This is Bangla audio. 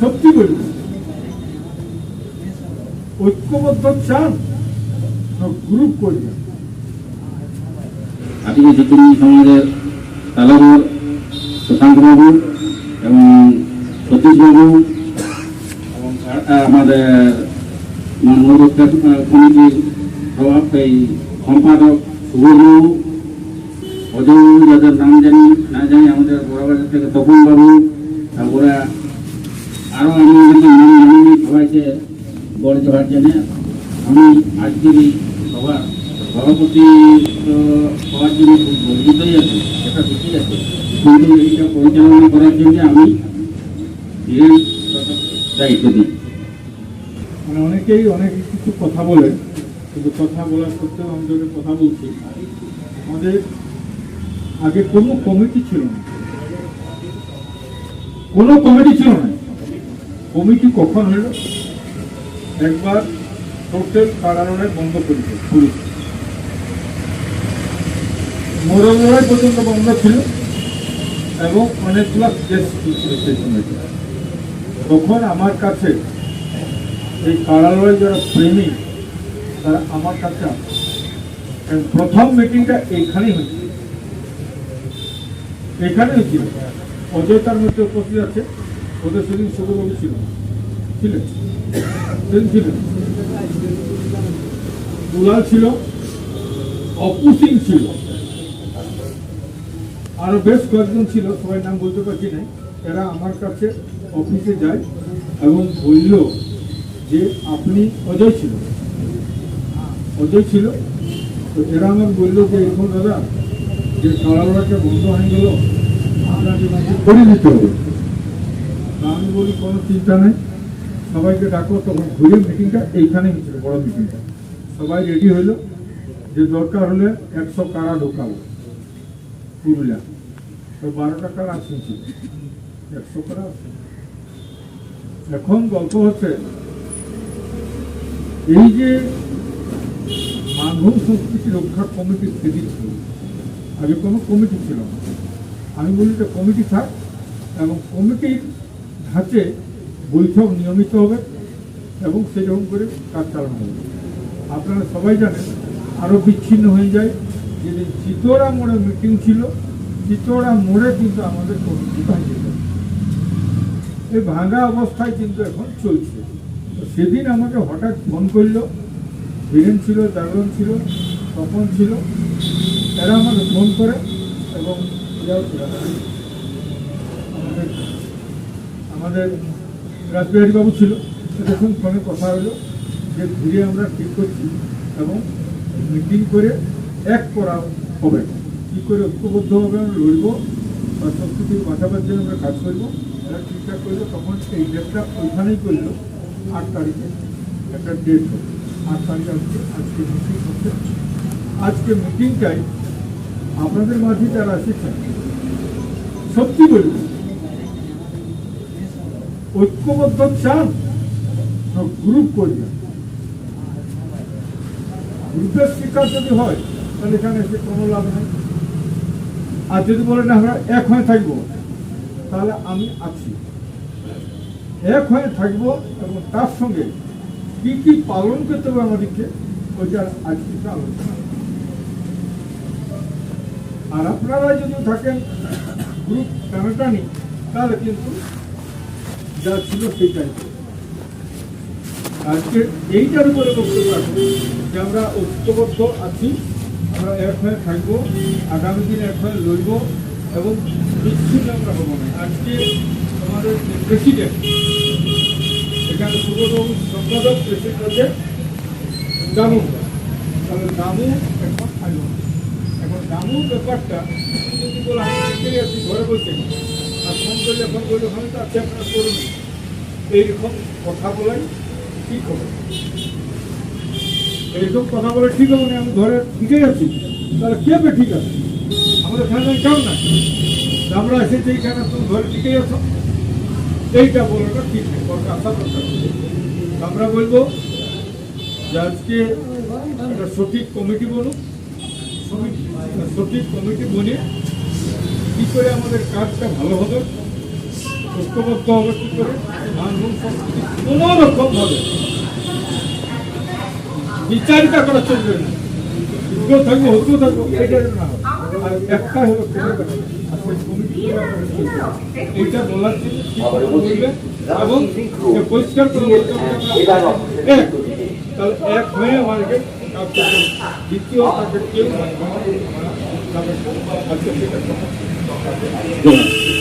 সত্যি বলি, ঐক্যবদ্ধ চান গ্রুপ করবেন আদিবাসী কর্মী সমাজের তালাবর শশাঙ্কবাবু এবং সতীশবাবু এবং আমাদের মানবতা কমিটির এই সম্পাদক সুবর্ণবাবু অজয় যাদের নাম জানি না জানি আমাদের বড়বাজার থেকে তপনবাবু তারপরে আরও আমি সবাইকে বড় জোহার জানিয়ে আমি আজকের এই সভার সভাপতি হওয়ার জন্য খুব গর্বিতই আছে, সেটা ঠিকই আছে। কিন্তু এইটা পরিচালনা করার জন্য আমি দায়িত্ব দিই মানে অনেকেই অনেক কিছু কথা বলে, কিন্তু কথা বলার সত্ত্বেও আমি তোকে কথা বলছি, আমাদের আগে কোনো কমিটি ছিল না। কোনো কমিটি ছিল না। কমিটি কখন হলো একবার টোটাল কারারণে বন্ধ করেছে পুলিশ পর্যন্ত বন্ধ ছিল এবং অনেকগুলো কেস তখন আমার কাছে এই কারালয় যারা প্রেমী, তারা আমার কাছে আসে। প্রথম মিটিংটা এইখানেই হয়েছিল। এখানে হয়েছিল। অজয় তার মধ্যে উপস্থিত আছে। ওদের সেদিন শুভবাবু ছিল। ছিলেন ছিল। অপু ছিল আরও বেশ কয়েকজন ছিল, সবাই নাম বলতে পারছি না। এরা আমার কাছে অফিসে যায় এবং বলল যে আপনি অজয় ছিল। অজয় ছিল। তো এরা আমার বলল যে এখন দাদা, যে কারাগারটা বন্ধ হয়ে গেল, আপনাকে নাকি করে দিতে হবে। তা আমি বলি, কোনো চিন্তা নেই। সবাইকে ডাকো, তখন ঘুরে মিটিংটা এইখানে হয়েছিল বড় মিটিংটা সবাই রেডি হইল, যে দরকার হলে একশো কারা ঢোকাবো, পুরুলিয়া। তো বারোটা কারা শুনছি একশো কারা এখন গল্প হচ্ছে, এই যে মানব সংস্কৃতি রক্ষা কমিটি সেদিন ছিল, আগে কোনো কমিটি ছিল না। আমি বলি যে কমিটি থাক এবং কমিটির ধাঁচে বৈঠক নিয়মিত হবে এবং সেরকম করে কাজ চালানো হবে। আপনারা সবাই জানেন আরও বিচ্ছিন্ন হয়ে যায়। যেদিন চিতোড়া মোড়ে মিটিং ছিল, চিতোড়া মোড়ে কিন্তু আমাদের কমিটি ভাঙে যায় এই ভাঙা অবস্থায় কিন্তু এখন চলছে। তো সেদিন আমাকে হঠাৎ ফোন করল। বীরেন ছিল জাগরণ ছিল, তপন ছিল এরা আমাকে ফোন করে এবং আমাদের আমাদের রাজবিহারী বাবু ছিল দেখুন ফোনে কথা হলো যে ঘুরে আমরা ঠিক করছি এবং মিটিং করে এক করা হবে। কী করে ঐক্যবদ্ধভাবে আমরা লড়বো বা সংস্কৃতির বাঁচাবার জন্য আমরা কাজ করব, এরা ঠিকঠাক করল, তখন সেই ডেটটা ওইখানেই করল, আট তারিখে। একটা ডেট হলো। আট তারিখ আজকে আজকে মিটিং হচ্ছে। আজকে মিটিংটাই আপনাদের মাঝে যারা এসেছেন, সত্যি বলব ঐক্যবদ্ধ চান না গ্রুপ করবেন। গ্রুপের শিকার যদি হয়, তাহলে এখানে এসে কোনো লাভ নেই। আর যদি বলেন আমরা এক হয়ে থাকব, তাহলে আমি আছি। এক হয়ে থাকব এবং তার সঙ্গে কি কি পালন করতে হবে আমাদেরকে ওইটার আজকে আলোচনা। আর আপনারা যদি থাকেন গ্রুপ টানাটানি, তাহলে কিন্তু যা ছিল সেইটাই আজকে এইটার উপরে বক্তব্য আছে যে আমরা ঐক্যবদ্ধ আছি, আমরা এক হয়ে থাকব, আগামী দিন এক হয়ে লড়ব এবং বিচ্ছিন্ন আমরা হব না। আজকে আমাদের প্রেসিডেন্ট এখানে সুব্রতবাবু সম্পাদক প্রেসিডেন্ট হচ্ছে দামু। তাহলে দামু এখন থাকবে এখন দামুর ব্যাপারটা, যদি বলে এখানে ঘরে বসে আর ফোন করলে ফোন করলে ফোন তো আছে আপনারা করুন। এইরকম কথা বলাই ঠিক হবে এইরকম কথা বলে ঠিক হবে আমি ঘরে ঠিকই আছি। তাহলে কে বে ঠিক আছে? আমাদের ফ্যামিলি কেমন না আমরা এসেছি এইখানে তুমি ঘরে ঠিকই আছো। এইটা বলাটা ঠিক নেই আশা দরকার আমরা বলব যে আজকে একটা সঠিক কমিটি বলুন। সঠিক কমিটি বলে কী করে আমাদের কাজটা ভালো হবে ঐক্যবদ্ধ হবে কি করে কোনো রকম ভাবে বিচারিতা করা চলবে না উদ্যোগ থাকব হতেও থাকব এটা না আর একটা হলো এবং পরিষ্কার করে এক হয়ে হবে। দ্বিতীয় তাকে কথা। ধন্যবাদ।